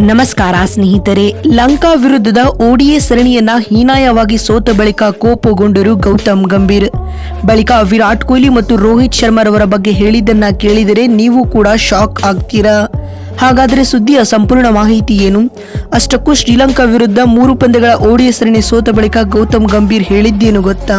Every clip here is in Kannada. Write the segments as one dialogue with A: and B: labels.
A: ನಮಸ್ಕಾರ ಸ್ನೇಹಿತರೆ, ಲಂಕಾ ವಿರುದ್ಧದ ಓಡಿಎ ಸರಣಿಯನ್ನ ಹೀನಾಯವಾಗಿ ಸೋತ ಬಳಿಕ ಕೋಪಗೊಂಡರು ಗೌತಮ್ ಗಂಭೀರ್. ಬಳಿಕ ವಿರಾಟ್ ಕೊಹ್ಲಿ ಮತ್ತು ರೋಹಿತ್ ಶರ್ಮಾರವರ ಬಗ್ಗೆ ಹೇಳಿದ್ದನ್ನ ಕೇಳಿದರೆ ನೀವು ಕೂಡ ಶಾಕ್ ಆಗ್ತೀರಾ? ಹಾಗಾದರೆ ಸುದ್ದಿಯ ಸಂಪೂರ್ಣ ಮಾಹಿತಿ ಏನು? ಅಷ್ಟಕ್ಕೂ ಶ್ರೀಲಂಕಾ ವಿರುದ್ಧ ಮೂರು ಪಂದ್ಯಗಳ ಓಡಿಎ ಸರಣಿ ಸೋತ ಬಳಿಕ ಗೌತಮ್ ಗಂಭೀರ್ ಹೇಳಿದ್ದೇನು ಗೊತ್ತಾ?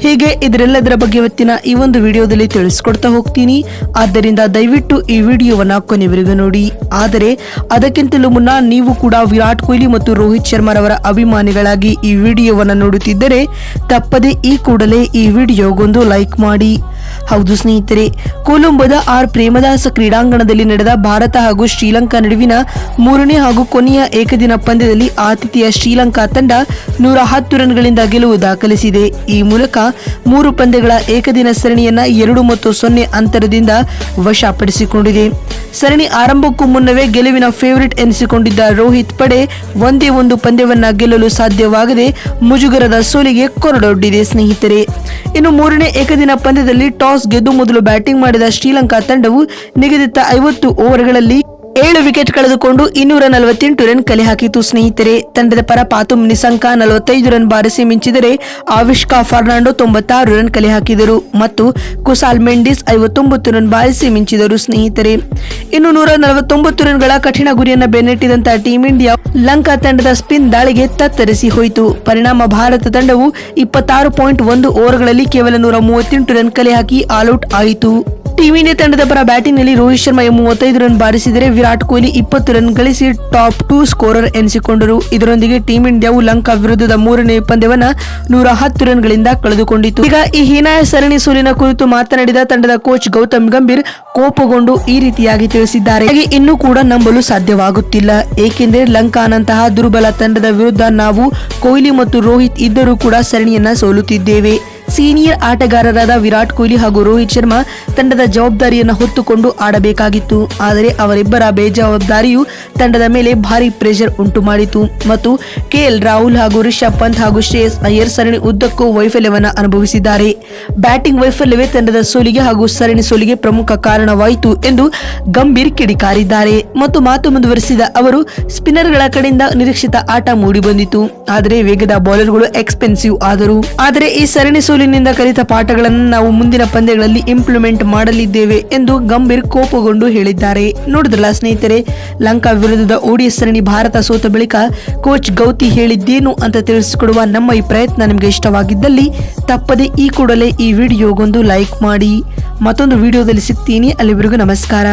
A: ಹೀಗೆ ಇದರೆಲ್ಲದರ ಬಗ್ಗೆ ಇವತ್ತಿನ ಈ ಒಂದು ವಿಡಿಯೋದಲ್ಲಿ ತಿಳಿಸ್ಕೊಡ್ತಾ ಹೋಗ್ತೀನಿ. ಆದ್ದರಿಂದ ದಯವಿಟ್ಟು ಈ ವಿಡಿಯೋವನ್ನ ಕೊನೆವರೆಗೂ ನೋಡಿ. ಆದರೆ, ಅದಕ್ಕಿಂತಲೂ ಮುನ್ನ ನೀವು ಕೂಡ ವಿರಾಟ್ ಕೊಹ್ಲಿ ಮತ್ತು ರೋಹಿತ್ ಶರ್ಮಾರವರ ಅಭಿಮಾನಿಗಳಾಗಿ ಈ ವಿಡಿಯೋವನ್ನು ನೋಡುತ್ತಿದ್ದರೆ, ತಪ್ಪದೆ ಈ ಕೂಡಲೇ ಈ ವಿಡಿಯೋಗೊಂದು ಲೈಕ್ ಮಾಡಿ. ಹೌದು ಸ್ನೇಹಿತರೆ, ಕೊಲಂಬೋದ ಆರ್ ಪ್ರೇಮದಾಸ ಕ್ರೀಡಾಂಗಣದಲ್ಲಿ ನಡೆದ ಭಾರತ ಹಾಗೂ ಶ್ರೀಲಂಕಾ ನಡುವಿನ ಮೂರನೇ ಹಾಗೂ ಕೊನೆಯ ಏಕದಿನ ಪಂದ್ಯದಲ್ಲಿ ಆತಿಥೇಯ ಶ್ರೀಲಂಕಾ ತಂಡ ನೂರ ಹತ್ತು ರನ್ಗಳಿಂದ ಗೆಲುವು ದಾಖಲಿಸಿದೆ. ಈ ಮೂಲಕ ಮೂರು ಪಂದ್ಯಗಳ ಏಕದಿನ ಸರಣಿಯನ್ನ ಎರಡು ಮತ್ತು ಸೊನ್ನೆ ಅಂತರದಿಂದ ವಶಪಡಿಸಿಕೊಂಡಿದೆ. ಸರಣಿ ಆರಂಭಕ್ಕೂ ಮುನ್ನವೇ ಗೆಲುವಿನ ಫೇವರಿಟ್ ಎನಿಸಿಕೊಂಡಿದ್ದ ರೋಹಿತ್ ಪಡೆ ಒಂದೇ ಒಂದು ಪಂದ್ಯವನ್ನ ಗೆಲ್ಲಲು ಸಾಧ್ಯವಾಗದೆ ಮುಜುಗರದ ಸೋಲಿಗೆ ಕೊರಡೊಡ್ಡಿದೆ ಸ್ನೇಹಿತರೆ. ಇನ್ನು ಮೂರನೇ ಏಕದಿನ ಪಂದ್ಯದಲ್ಲಿ ಟಾಸ್ ಗೆದ್ದು ಮೊದಲು ಬ್ಯಾಟಿಂಗ್ ಮಾಡಿದ ಶ್ರೀಲಂಕಾ ತಂಡವು ನಿಗದಿತ ಐವತ್ತು ಓವರ್ಗಳಲ್ಲಿ ಏಳು ವಿಕೆಟ್ ಕಳೆದುಕೊಂಡು ಇನ್ನೂರ ನಲವತ್ತೆಂಟು ರನ್ ಕಲೆ ಹಾಕಿತು ಸ್ನೇಹಿತರೆ. ತಂಡದ ಪರ ಪಾತುಮ್ ನಿಸಂಕ ನಲವತ್ತೈದು ರನ್ ಬಾರಿಸಿ ಮಿಂಚಿದರೆ ಆವಿಷ್ಕಾ ಫರ್ನಾಂಡೋ ತೊಂಬತ್ತಾರು ರನ್ ಕಲೆ ಹಾಕಿದರು ಮತ್ತು ಕುಸಾಲ್ ಮೆಂಡಿಸ್ ಐವತ್ತೊಂಬತ್ತು ರನ್ ಬಾರಿಸಿ ಮಿಂಚಿದರು ಸ್ನೇಹಿತರೆ. ಇನ್ನು ನೂರ ನಲವತ್ತೊಂಬತ್ತು ರನ್ಗಳ ಕಠಿಣ ಗುರಿಯನ್ನು ಬೆನ್ನಟ್ಟಿದಂತ ಟೀಂ ಇಂಡಿಯಾ ಲಂಕಾ ತಂಡದ ಸ್ಪಿನ್ ದಾಳಿಗೆ ತತ್ತರಿಸಿ ಹೋಯಿತು. ಪರಿಣಾಮ ಭಾರತ ತಂಡವು ಇಪ್ಪತ್ತಾರು ಪಾಯಿಂಟ್ ಒಂದು ಓವರ್ಗಳಲ್ಲಿ ಕೇವಲ ನೂರ ಮೂವತ್ತೆಂಟು ರನ್ ಕಲೆ ಹಾಕಿ ಆಲ್ಔಟ್ ಆಯಿತು. ಟೀಮ್ ಇಂಡಿಯಾ ತಂಡದ ಪರ ಬ್ಯಾಟಿಂಗ್ನಲ್ಲಿ ರೋಹಿತ್ ಶರ್ಮಾ ಮೂವತ್ತೈದು ರನ್ ಬಾರಿಸಿದರೆ ವಿರಾಟ್ ಕೊಹ್ಲಿ ಇಪ್ಪತ್ತು ರನ್ ಗಳಿಸಿ ಟಾಪ್ ಟೂ ಸ್ಕೋರರ್ ಎನಿಸಿಕೊಂಡರು. ಇದರೊಂದಿಗೆ ಟೀಂ ಇಂಡಿಯಾವು ಲಂಕಾ ವಿರುದ್ಧದ ಮೂರನೇ ಪಂದ್ಯವನ್ನು ನೂರ ಹತ್ತು ರನ್ಗಳಿಂದ ಕಳೆದುಕೊಂಡಿತು. ಈಗ ಈ ಹೀನಾಯ ಸರಣಿ ಸೋಲಿನ ಕುರಿತು ಮಾತನಾಡಿದ ತಂಡದ ಕೋಚ್ ಗೌತಮ್ ಗಂಭೀರ್ ಕೋಪಗೊಂಡು ಈ ರೀತಿಯಾಗಿ ತಿಳಿಸಿದ್ದಾರೆ. ಹಾಗೆ ಇನ್ನೂ ಕೂಡ ನಂಬಲು ಸಾಧ್ಯವಾಗುತ್ತಿಲ್ಲ. ಏಕೆಂದರೆ ಲಂಕಾನಂತಹ ದುರ್ಬಲ ತಂಡದ ವಿರುದ್ಧ ನಾವು ಕೊಹ್ಲಿ ಮತ್ತು ರೋಹಿತ್ ಇದ್ದರೂ ಕೂಡ ಸರಣಿಯನ್ನ ಸೋಲುತ್ತಿದ್ದೇವೆ. ಸೀನಿಯರ್ ಆಟಗಾರರಾದ ವಿರಾಟ್ ಕೊಹ್ಲಿ ಹಾಗೂ ರೋಹಿತ್ ಶರ್ಮಾ ತಂಡದ ಜವಾಬ್ದಾರಿಯನ್ನು ಹೊತ್ತುಕೊಂಡು ಆಡಬೇಕಾಗಿತ್ತು. ಆದರೆ ಅವರಿಬ್ಬರ ಬೇಜವಾಬ್ದಾರಿಯು ತಂಡದ ಮೇಲೆ ಭಾರಿ ಪ್ರೆಷರ್ ಉಂಟು ಮಾಡಿತು. ಮತ್ತು ಕೆಎಲ್ ರಾಹುಲ್ ಹಾಗೂ ರಿಷಬ್ ಪಂತ್ ಹಾಗೂ ಶ್ರೇಯಸ್ ಅಯ್ಯರ್ ಸರಣಿ ಉದ್ದಕ್ಕೂ ವೈಫಲ್ಯವನ್ನು ಅನುಭವಿಸಿದ್ದಾರೆ. ಬ್ಯಾಟಿಂಗ್ ವೈಫಲ್ಯವೇ ತಂಡದ ಸೋಲಿಗೆ ಹಾಗೂ ಸರಣಿ ಸೋಲಿಗೆ ಪ್ರಮುಖ ಕಾರಣವಾಯಿತು ಎಂದು ಗಂಭೀರ್ ಕಿಡಿಕಾರಿದ್ದಾರೆ. ಮತ್ತು ಮಾತು ಮುಂದುವರೆಸಿದ ಅವರು, ಸ್ಪಿನ್ನರ್ಗಳ ಕಡೆಯಿಂದ ನಿರೀಕ್ಷಿತ ಆಟ ಮೂಡಿಬಂದಿತು. ಆದರೆ ವೇಗದ ಬೌಲರ್ಗಳು ಎಕ್ಸ್ಪೆನ್ಸಿವ್ ಆದರು. ಆದರೆ ಈ ಸರಣಿ ಸೋಲಿನಿಂದ ಕಲಿತ ಪಾಠಗಳನ್ನು ನಾವು ಮುಂದಿನ ಪಂದ್ಯಗಳಲ್ಲಿ ಇಂಪ್ಲಿಮೆಂಟ್ ಮಾಡಲಿದ್ದೇವೆ ಎಂದು ಗಂಭೀರ್ ಕೋಪಗೊಂಡು ಹೇಳಿದ್ದಾರೆ. ನೋಡಿದ್ರಲ್ಲ ಸ್ನೇಹಿತರೆ, ಲಂಕಾ ವಿರುದ್ಧದ ಓಡಿಎಸ್ ಸರಣಿ ಭಾರತ ಸೋತ ಬಳಿಕ ಕೋಚ್ ಗೌತಿ ಹೇಳಿದ್ದೇನು ಅಂತ ತಿಳಿಸಿಕೊಡುವ ನಮ್ಮ ಈ ಪ್ರಯತ್ನ ನಿಮಗೆ ಇಷ್ಟವಾಗಿದ್ದಲ್ಲಿ ತಪ್ಪದೆ ಈ ಕೂಡಲೇ ಈ ವಿಡಿಯೋಗೊಂದು ಲೈಕ್ ಮಾಡಿ. ಮತ್ತೊಂದು ವಿಡಿಯೋದಲ್ಲಿ ಸಿಗ್ತೀನಿ. ಅಲ್ಲಿವರೆಗೂ ನಮಸ್ಕಾರ.